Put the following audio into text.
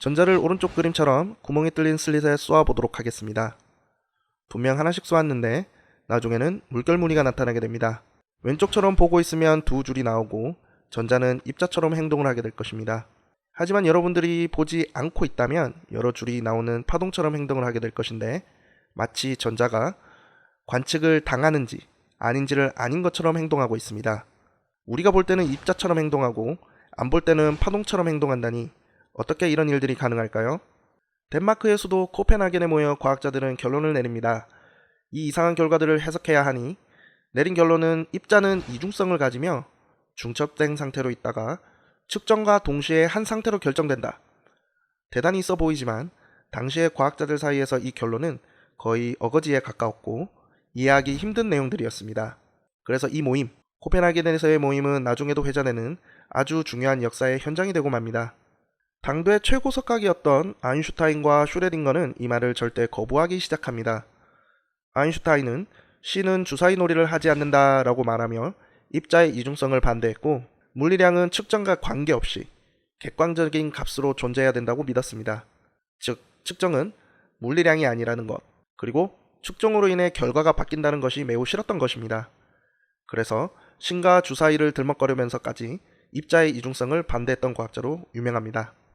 전자를 오른쪽 그림처럼 구멍이 뚫린 슬릿에 쏘아보도록 하겠습니다. 분명 하나씩 쏘았는데 나중에는 물결 무늬가 나타나게 됩니다. 왼쪽처럼 보고 있으면 두 줄이 나오고 전자는 입자처럼 행동을 하게 될 것입니다. 하지만 여러분들이 보지 않고 있다면 여러 줄이 나오는 파동처럼 행동을 하게 될 것인데 마치 전자가 관측을 당하는지 아닌지를 아닌 것처럼 행동하고 있습니다. 우리가 볼 때는 입자처럼 행동하고 안 볼 때는 파동처럼 행동한다니 어떻게 이런 일들이 가능할까요? 덴마크의 수도 코펜하겐에 모여 과학자들은 결론을 내립니다. 이 이상한 결과들을 해석해야 하니 내린 결론은 입자는 이중성을 가지며 중첩된 상태로 있다가 측정과 동시에 한 상태로 결정된다. 대단히 있어 보이지만 당시의 과학자들 사이에서 이 결론은 거의 어거지에 가까웠고 이해하기 힘든 내용들이었습니다. 그래서 이 모임, 코펜하겐에서의 모임은 나중에도 회자되는 아주 중요한 역사의 현장이 되고 맙니다. 당대 최고 석학이었던 아인슈타인과 슈레딩거는 이 말을 절대 거부하기 시작합니다. 아인슈타인은 C는 주사위 놀이를 하지 않는다 라고 말하며 입자의 이중성을 반대했고 물리량은 측정과 관계없이 객관적인 값으로 존재해야 된다고 믿었습니다. 즉, 측정은 물리량이 아니라는 것, 그리고 측정으로 인해 결과가 바뀐다는 것이 매우 싫었던 것입니다. 그래서 신과 주사위를 들먹거리면서까지 입자의 이중성을 반대했던 과학자로 유명합니다.